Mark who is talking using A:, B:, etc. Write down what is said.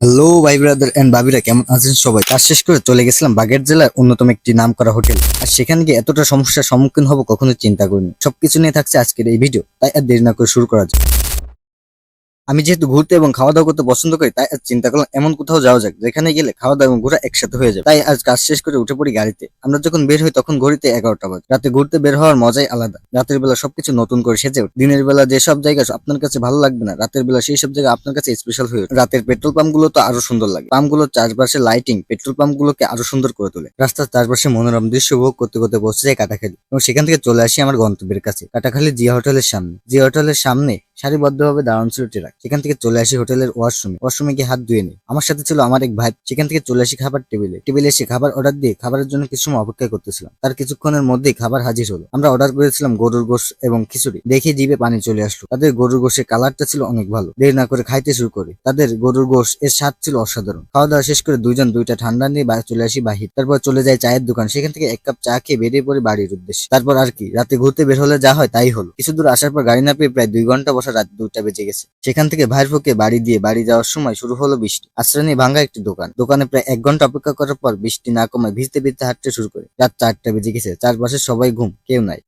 A: Hello ভাই brother and ভাবিরা, কেমন আছেন সবাই? কাজ শেষ করে চলে গেছিলাম বাগের জেলার অন্যতম একটি নাম করা হোটেল। আর সেখানে গিয়ে এতটা সমস্যার সম্মুখীন হব কখনো চিন্তা করিনি। সবকিছু নিয়ে থাকছে আজকের এই ভিডিও তাই আর দেরি না করে শুরু করা যাক। আমি যেহেতু ঘুরতে এবং খাওয়া দাওয়া করতে পছন্দ করি, তাই আজ চিন্তা করলাম এমন কোথাও যাওয়া যাক, যেখানে গেলে খাওয়া দাওয়া এবং ঘোরা একসাথে হয়ে যাবে। তাই আজ কাজ শেষ করে উঠে পড়ি গাড়িতে। আমরা যখন বের হই তখন ঘড়িতে এগারোটা বাজে। রাতে ঘুরতে বের হওয়ার মজাই আলাদা। রাতের বেলা সবকিছু নতুন করে সেজে ওঠে। দিনের বেলা যেসব জায়গা আপনার কাছে ভালো লাগবে না, রাতের বেলা সেই সব জায়গা আপনার কাছে স্পেশাল হয়ে রাতের পেট্রোল পাম্পগুলো তো আরও সুন্দর লাগে। পাম্পগুলোর চারপাশে লাইটিং পেট্রোল পাম্প গুলোকে আরও সুন্দর করে তোলে। রাস্তার চারপাশে মনোরম দৃশ্য উপভোগ করতে করতে বসে যায় কাটাখালি। এবং সেখান থেকে চলে আসি আমার গন্তব্যের কাছে, কাটাখালি জিয়া হোটেলের সামনে। জিয়া হোটেলের সামনে সারিবদ্ধভাবে দাঁড়ানো ছিল ট্রাক সেখান থেকে চলে আসি হোটেলের ওয়াশরুমে। ওয়াশরুমে গিয়ে হাত ধুয়ে নিই। আমার সাথে ছিল আমার এক ভাই। সেখান থেকে চলে আসি খাবার টেবিলে। টেবিলে এসে খাবার অর্ডার দিয়ে খাবারের জন্য কিছু সময় অপেক্ষা করতেছিলাম। তার কিছুক্ষণের মধ্যেই খাবার হাজির হলো। আমরা অর্ডার করেছিলাম গরুর গোশ এবং খিচুড়ি। দেখে জিভে পানি চলে আসলো। তাদের গরুর গোশের কালারটা ছিল অনেক ভালো। দেরি না করে খাইতে শুরু করি। তাদের গরুর গোশ এর স্বাদ ছিল অসাধারণ। খাওয়া দাওয়া শেষ করে দুইজন দুইটা ঠান্ডা নিয়ে চলে আসি বাহির। তারপর চলে যায় চায়ের দোকান। সেখান থেকে এক কাপ চা খেয়ে বেরিয়ে পড়ি বাড়ির উদ্দেশ্যে। তারপর আর কি, রাতে ঘুরতে বের হলে যা হয় তাই হলো। কিছু দূর আসার পর গাড়ি না পেয়ে প্রায় দুই ঘণ্টা রাত দুটা বেজে গেছে। সেখান থেকে ভাইয়ের ফুকে বাড়ি দিয়ে বাড়ি যাওয়ার সময় শুরু হলো বৃষ্টি। আশ্রয় নিয়ে ভাঙ্গা একটি দোকান। দোকানে প্রায় এক ঘণ্টা অপেক্ষা করার পর বৃষ্টি না কমায় ভিজতে ভিজতে হাঁটতে শুরু করে। রাত চারটা বেজে গেছে। চারপাশে সবাই ঘুম, কেউ নাই।